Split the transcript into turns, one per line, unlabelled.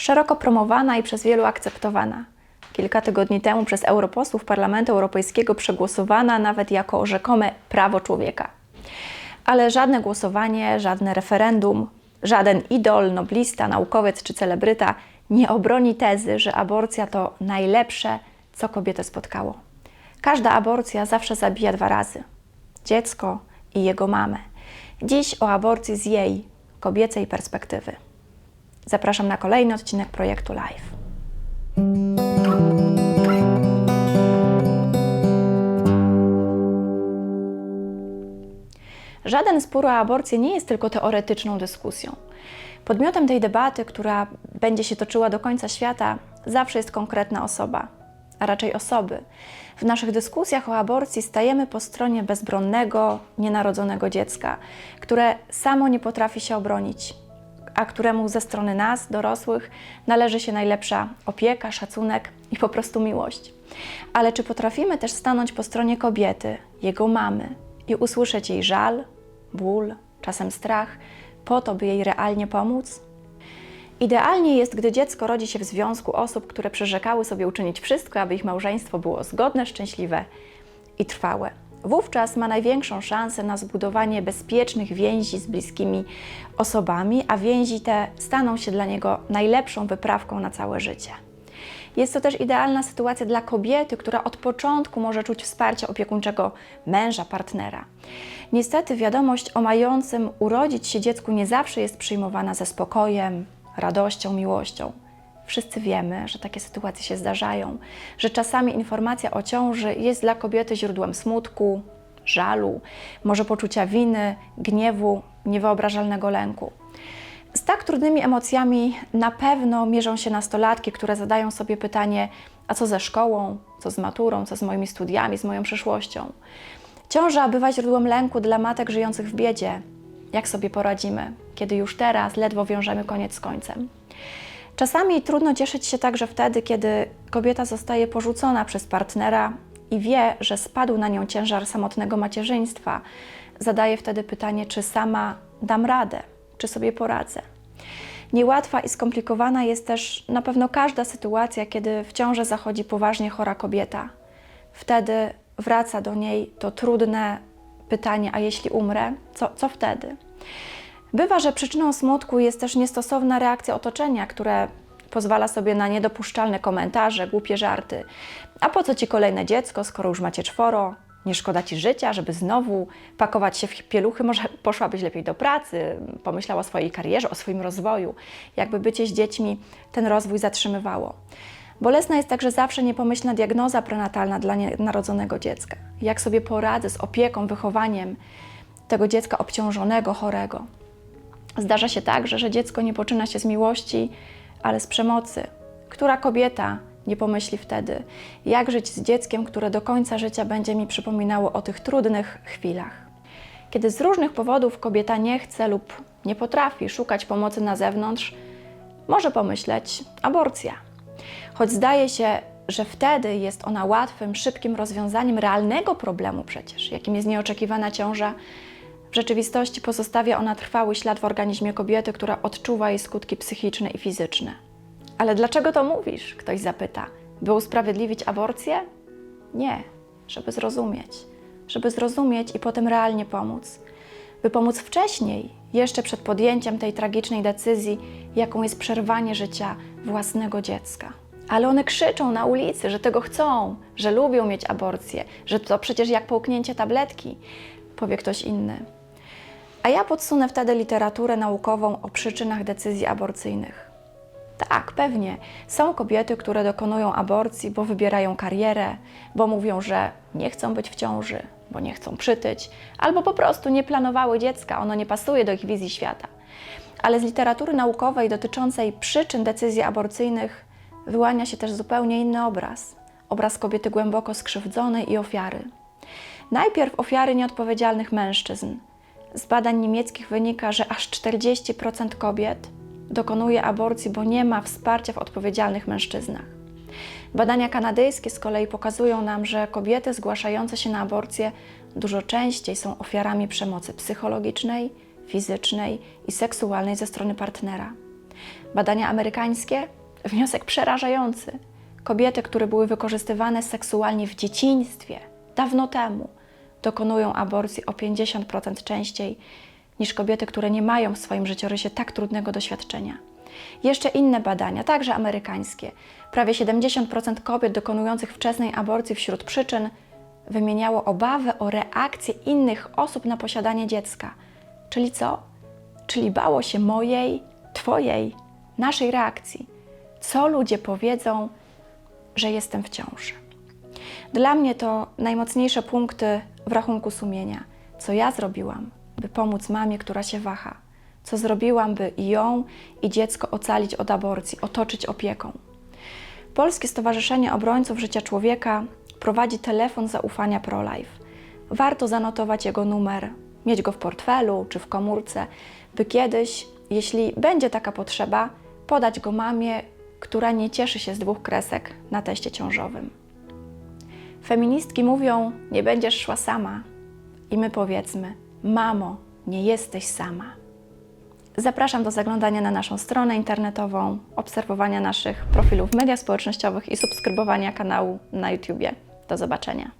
Szeroko promowana i przez wielu akceptowana. Kilka tygodni temu przez europosłów Parlamentu Europejskiego przegłosowana nawet jako rzekome prawo człowieka. Ale żadne głosowanie, żadne referendum, żaden idol, noblista, naukowiec czy celebryta nie obroni tezy, że aborcja to najlepsze, co kobietę spotkało. Każda aborcja zawsze zabija dwa razy dziecko i jego mamę. Dziś o aborcji z jej kobiecej perspektywy. Zapraszam na kolejny odcinek projektu Live. Żaden spór o aborcję nie jest tylko teoretyczną dyskusją. Podmiotem tej debaty, która będzie się toczyła do końca świata, zawsze jest konkretna osoba, a raczej osoby. W naszych dyskusjach o aborcji stajemy po stronie bezbronnego, nienarodzonego dziecka, które samo nie potrafi się obronić, a któremu ze strony nas, dorosłych, należy się najlepsza opieka, szacunek i po prostu miłość. Ale czy potrafimy też stanąć po stronie kobiety, jego mamy i usłyszeć jej żal, ból, czasem strach, po to, by jej realnie pomóc? Idealnie jest, gdy dziecko rodzi się w związku osób, które przyrzekały sobie uczynić wszystko, aby ich małżeństwo było zgodne, szczęśliwe i trwałe. Wówczas ma największą szansę na zbudowanie bezpiecznych więzi z bliskimi osobami, a więzi te staną się dla niego najlepszą wyprawką na całe życie. Jest to też idealna sytuacja dla kobiety, która od początku może czuć wsparcie opiekuńczego męża, partnera. Niestety wiadomość o mającym urodzić się dziecku nie zawsze jest przyjmowana ze spokojem, radością, miłością. Wszyscy wiemy, że takie sytuacje się zdarzają, że czasami informacja o ciąży jest dla kobiety źródłem smutku, żalu, może poczucia winy, gniewu, niewyobrażalnego lęku. Z tak trudnymi emocjami na pewno mierzą się nastolatki, które zadają sobie pytanie: a co ze szkołą, co z maturą, co z moimi studiami, z moją przyszłością? Ciąża bywa źródłem lęku dla matek żyjących w biedzie. Jak sobie poradzimy, kiedy już teraz ledwo wiążemy koniec z końcem? Czasami trudno cieszyć się także wtedy, kiedy kobieta zostaje porzucona przez partnera i wie, że spadł na nią ciężar samotnego macierzyństwa. Zadaje wtedy pytanie, czy sama dam radę, czy sobie poradzę. Niełatwa i skomplikowana jest też na pewno każda sytuacja, kiedy w ciąży zachodzi poważnie chora kobieta. Wtedy wraca do niej to trudne pytanie: a jeśli umrę, co, co wtedy? Bywa, że przyczyną smutku jest też niestosowna reakcja otoczenia, które pozwala sobie na niedopuszczalne komentarze, głupie żarty. A po co ci kolejne dziecko, skoro już macie czworo? Nie szkoda ci życia, żeby znowu pakować się w pieluchy? Może poszłabyś lepiej do pracy, pomyślała o swojej karierze, o swoim rozwoju. Jakby bycie z dziećmi ten rozwój zatrzymywało. Bolesna jest także zawsze niepomyślna diagnoza prenatalna dla narodzonego dziecka. Jak sobie poradzę z opieką, wychowaniem tego dziecka obciążonego, chorego. Zdarza się także, że dziecko nie poczyna się z miłości, ale z przemocy. Która kobieta nie pomyśli wtedy, jak żyć z dzieckiem, które do końca życia będzie mi przypominało o tych trudnych chwilach? Kiedy z różnych powodów kobieta nie chce lub nie potrafi szukać pomocy na zewnątrz, może pomyśleć aborcja. Choć zdaje się, że wtedy jest ona łatwym, szybkim rozwiązaniem realnego problemu przecież, jakim jest nieoczekiwana ciąża, w rzeczywistości pozostawia ona trwały ślad w organizmie kobiety, która odczuwa jej skutki psychiczne i fizyczne. Ale dlaczego to mówisz? Ktoś zapyta. By usprawiedliwić aborcję? Nie, żeby zrozumieć. Żeby zrozumieć i potem realnie pomóc. By pomóc wcześniej, jeszcze przed podjęciem tej tragicznej decyzji, jaką jest przerwanie życia własnego dziecka. Ale one krzyczą na ulicy, że tego chcą, że lubią mieć aborcję, że to przecież jak połknięcie tabletki, powie ktoś inny. A ja podsunę wtedy literaturę naukową o przyczynach decyzji aborcyjnych. Tak, pewnie. Są kobiety, które dokonują aborcji, bo wybierają karierę, bo mówią, że nie chcą być w ciąży, bo nie chcą przytyć, albo po prostu nie planowały dziecka, ono nie pasuje do ich wizji świata. Ale z literatury naukowej dotyczącej przyczyn decyzji aborcyjnych wyłania się też zupełnie inny obraz obraz kobiety głęboko skrzywdzonej i ofiary. Najpierw ofiary nieodpowiedzialnych mężczyzn, z badań niemieckich wynika, że aż 40% kobiet dokonuje aborcji, bo nie ma wsparcia w odpowiedzialnych mężczyznach. Badania kanadyjskie z kolei pokazują nam, że kobiety zgłaszające się na aborcję dużo częściej są ofiarami przemocy psychologicznej, fizycznej i seksualnej ze strony partnera. Badania amerykańskie? Wniosek przerażający. Kobiety, które były wykorzystywane seksualnie w dzieciństwie, dawno temu, dokonują aborcji o 50% częściej niż kobiety, które nie mają w swoim życiorysie tak trudnego doświadczenia. Jeszcze inne badania, także amerykańskie. Prawie 70% kobiet dokonujących wczesnej aborcji wśród przyczyn wymieniało obawę o reakcję innych osób na posiadanie dziecka. Czyli co? Czyli bało się mojej, Twojej, naszej reakcji. Co ludzie powiedzą, że jestem w ciąży? Dla mnie to najmocniejsze punkty w rachunku sumienia. Co ja zrobiłam, by pomóc mamie, która się waha? Co zrobiłam, by ją, i dziecko ocalić od aborcji, otoczyć opieką? Polskie Stowarzyszenie Obrońców Życia Człowieka prowadzi telefon zaufania ProLife. Warto zanotować jego numer, mieć go w portfelu czy w komórce, by kiedyś, jeśli będzie taka potrzeba, podać go mamie, która nie cieszy się z dwóch kresek na teście ciążowym. Feministki mówią: Nie będziesz szła sama. I my powiedzmy: Mamo, nie jesteś sama. Zapraszam do zaglądania na naszą stronę internetową, obserwowania naszych profilów w mediach społecznościowych i subskrybowania kanału na YouTubie. Do zobaczenia.